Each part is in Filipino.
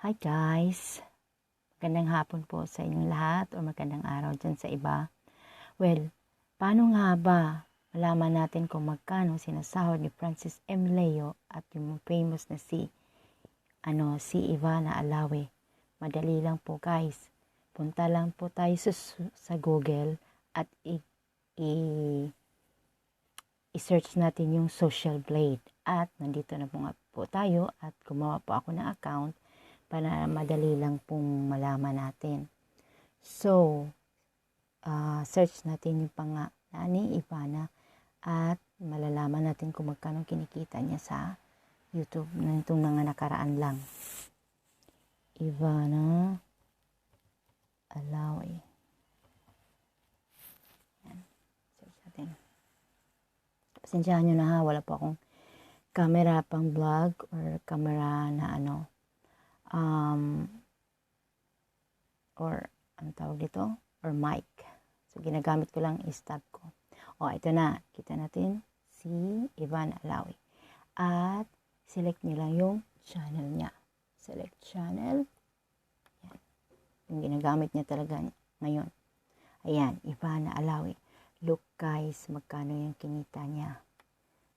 Hi guys! Magandang hapon po sa inyong lahat o magandang araw dyan sa iba. Well, paano nga ba malaman natin kung magkano sinasahod ni Francis M. Leo at yung famous na si ano si Ivana Alawe. Madali lang po guys. Punta lang po tayo sa, sa Google at i, i i-search natin yung Social Blade. At nandito na po nga po tayo at gumawa po ako ng account para madali lang pong malaman natin. So, uh, search natin yung panga ni Ivana at malalaman natin kung magkano kinikita niya sa YouTube na itong mga nakaraan lang. Ivana Alawi. Search natin. Pasensyahan nyo na ha, wala po akong camera pang vlog or camera na ano um, or ano tawag dito? Or mic. So ginagamit ko lang i-stop ko. O ito na. Kita natin. Si Ivan Alawi. At select nyo lang yung channel niya. Select channel. Yan. yung ginagamit niya talaga ngayon. Ayan Ivan Alawi. Look guys magkano yung kinita niya.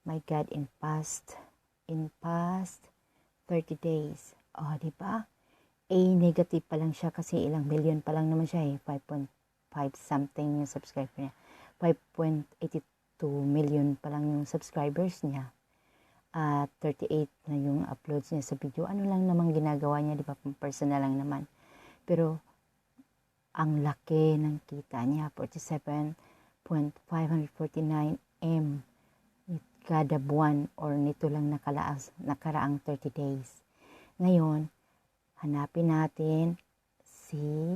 My God in past in past 30 days oh di ba? A negative pa lang siya kasi ilang million pa lang naman siya eh. 5.5 something yung subscriber niya. 5.82 million pa lang yung subscribers niya. At 38 na yung uploads niya sa video. Ano lang naman ginagawa niya di ba? Personal lang naman. Pero ang laki ng kita niya 47.549 M. Kada buwan or nito lang nakalaas, nakaraang 30 days. Ngayon, hanapin natin si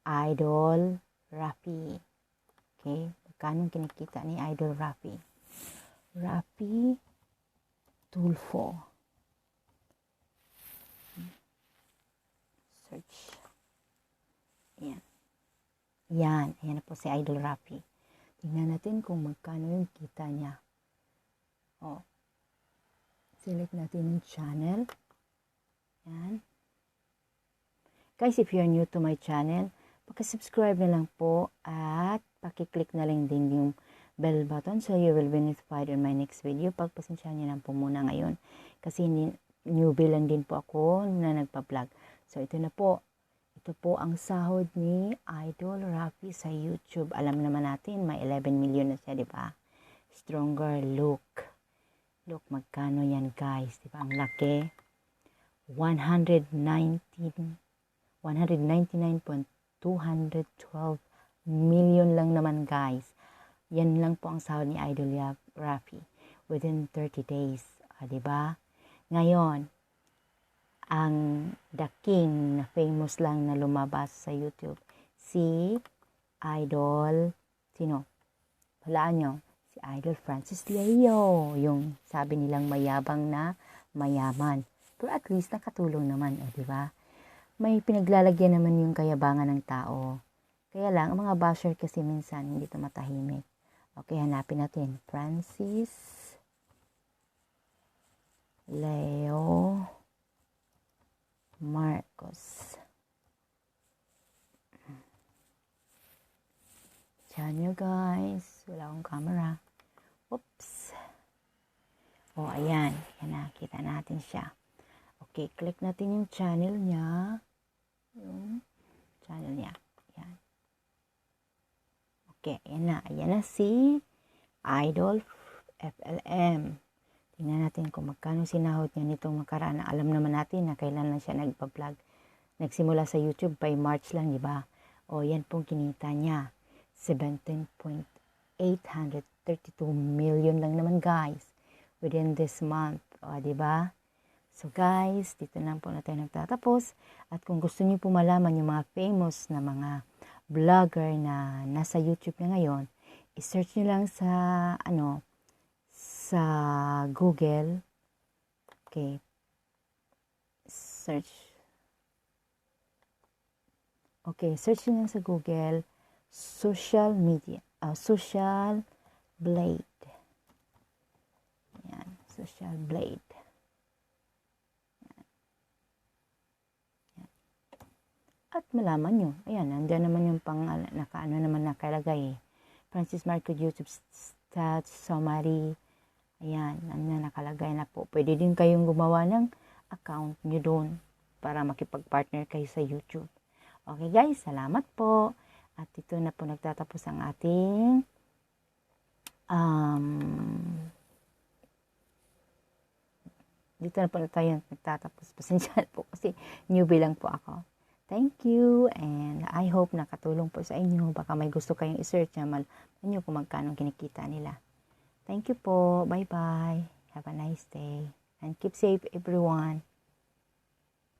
Idol Rafi. Okay? Magkano kinikita ni Idol Rafi? Rafi Tulfo. Search. Ayan. Yan. Ayan na po si Idol Rafi. Tingnan natin kung magkano yung kita niya. Oh. Select natin yung channel. Yan. Guys, if you're new to my channel, paki-subscribe na lang po at paki-click na lang din yung bell button so you will be notified on my next video. Pagpasensya niyo lang po muna ngayon kasi newbie lang din po ako na nagpa-vlog. So, ito na po. Ito po ang sahod ni Idol Rafi sa YouTube. Alam naman natin, may 11 million na siya, di ba? Stronger look. Look, magkano yan guys. Di ba? Ang laki. 119, 199.212 million lang naman guys. Yan lang po ang sahod ni Idol Rafi within 30 days. Ah, ba? Ngayon, ang The King na famous lang na lumabas sa YouTube, si Idol, sino? Walaan nyo si Idol Francis Leo, yung sabi nilang mayabang na mayaman. Pero at least nakatulong naman, eh, di ba? May pinaglalagyan naman yung kayabangan ng tao. Kaya lang, ang mga basher kasi minsan hindi ito matahimik. Okay, hanapin natin. Francis Leo Marcos. Diyan nyo guys. Wala akong camera. Oops. O, oh, ayan. Yan na. Kita natin siya. Okay, click natin yung channel niya. Yung channel niya. Ayan. Okay, ayan na. Ayan na si Idol FLM. Tingnan natin kung magkano sinahod niya nitong makaraan. Alam naman natin na kailan lang siya nagpa-vlog. Nagsimula sa YouTube by March lang, di ba? O, yan pong kinita niya. 17.832 million lang naman guys within this month. O, di ba? So guys, dito lang po na tayo nagtatapos. At kung gusto niyo po malaman yung mga famous na mga vlogger na nasa YouTube na ngayon, i-search niyo lang sa ano sa Google. Okay. Search. Okay, search niyo lang sa Google social media, uh, social blade. Yan, social blade. Yan. At malaman nyo. Ayan, nandiyan naman yung pang, naka, ano naman nakalagay eh. Francis Marco YouTube stats summary. Ayan, nandiyan nakalagay na po. Pwede din kayong gumawa ng account nyo doon para makipag-partner kayo sa YouTube. Okay guys, salamat po. At ito na po nagtatapos ang ating um, dito na po na tayo nagtatapos. Pasensya na po kasi newbie lang po ako. Thank you and I hope nakatulong po sa inyo. Baka may gusto kayong isearch na malaman nyo kung magkano kinikita nila. Thank you po. Bye-bye. Have a nice day. And keep safe everyone.